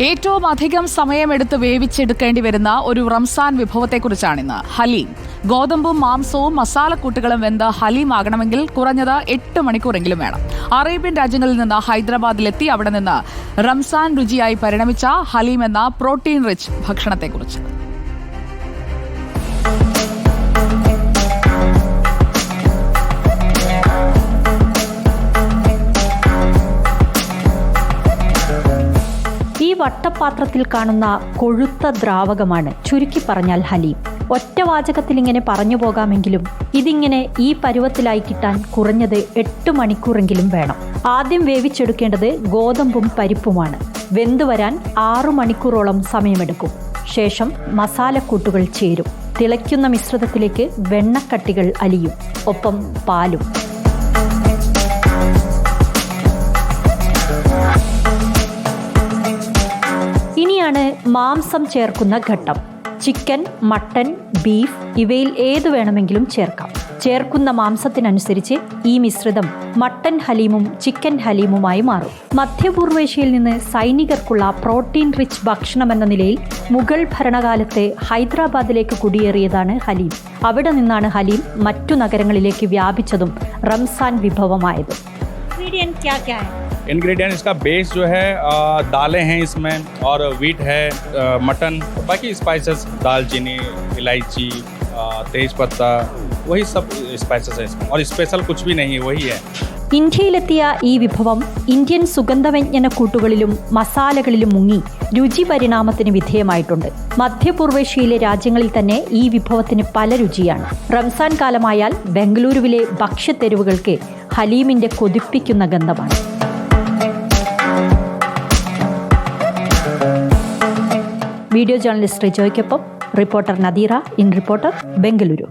ഏറ്റവും അധികം സമയമെടുത്ത് വേവിച്ചെടുക്കേണ്ടി വരുന്ന ഒരു റംസാൻ വിഭവത്തെക്കുറിച്ചാണിന്ന്. ഹലീം. ഗോതമ്പും മാംസവും മസാലക്കൂട്ടുകളും വെന്ത് ഹലീം ആകണമെങ്കിൽ കുറഞ്ഞത് എട്ട് മണിക്കൂറെങ്കിലും വേണം. അറേബ്യൻ രാജ്യങ്ങളിൽ നിന്ന് ഹൈദരാബാദിലെത്തി അവിടെ നിന്ന് റംസാൻ രുചിയായി പരിണമിച്ച ഹലീം എന്ന പ്രോട്ടീൻ റിച്ച് ഭക്ഷണത്തെക്കുറിച്ച്. വട്ടപാത്രത്തിൽ കാണുന്ന കൊഴുത്ത ദ്രാവകമാണ് ചുരുക്കി പറഞ്ഞാൽ ഹലീം. ഒറ്റ വാചകത്തിൽ ഇങ്ങനെ പറഞ്ഞു പോകാമെങ്കിലും ഇതിങ്ങനെ ഈ പരുവത്തിലായി കിട്ടാൻ കുറഞ്ഞത് എട്ട് മണിക്കൂറെങ്കിലും വേണം. ആദ്യം വേവിച്ചെടുക്കേണ്ടത് ഗോതമ്പും പരിപ്പുമാണ്. വെന്തു വരാൻ ആറു മണിക്കൂറോളം സമയമെടുക്കും. ശേഷം മസാലക്കൂട്ടുകൾ ചേരും. തിളയ്ക്കുന്ന മിശ്രിതത്തിലേക്ക് വെണ്ണക്കട്ടികൾ അലിയും. ഒപ്പം പാലും. ഇനിയാണ് മാംസം ചേർക്കുന്ന ഘട്ടം? ചിക്കൻ മട്ടൻ ബീഫ് ഇവയിൽ ഏത് വേണമെങ്കിലും ചേർക്കാം. ചേർക്കുന്ന മാംസത്തിനനുസരിച്ച് ഈ മിശ്രിതം മട്ടൻ ഹലീമും ചിക്കൻ ഹലീമുമായി മാറും. മധ്യപൂർവേഷ്യയിൽ നിന്ന് സൈനികർക്കുള്ള പ്രോട്ടീൻ റിച്ച് ഭക്ഷണമെന്ന നിലയിൽ മുഗൾ ഭരണകാലത്തെ ഹൈദരാബാദിലേക്ക് കുടിയേറിയതാണ് ഹലീം. അവിടെ നിന്നാണ് ഹലീം മറ്റു നഗരങ്ങളിലേക്ക് വ്യാപിച്ചതും റംസാൻ വിഭവമായതും. इंग्रेडिएंट क्या क्या है इंग्रेडिएंट इसका बेस जो है अ, दालें हैं इसमें और वीट है अ, मटन बाकी स्पाइसेस दालचीनी इलायची अ, तेज पत्ता वही सब स्पाइसेस है इसमें और स्पेशल कुछ भी नहीं है वही है ഇന്ത്യയിലെത്തിയ ഈ വിഭവം ഇന്ത്യൻ സുഗന്ധവ്യഞ്ജന കൂട്ടുകളിലും മസാലകളിലും മുങ്ങി രുചി പരിണാമത്തിന് വിധേയമായിട്ടുണ്ട് മധ്യപൂർവേഷ്യയിലെ രാജ്യങ്ങളിൽ തന്നെ ഈ വിഭവത്തിന് പല രുചിയാണ് റംസാൻ കാലമായാൽ ബംഗളൂരുവിലെ ഭക്ഷ്യത്തെരുവുകൾക്ക് ഹലീമിന്റെ കൊതിപ്പിക്കുന്ന ഗന്ധമാണ് video journalist റിജോയ്ക്കൊപ്പം reporter Nadeera in reporter Bengaluru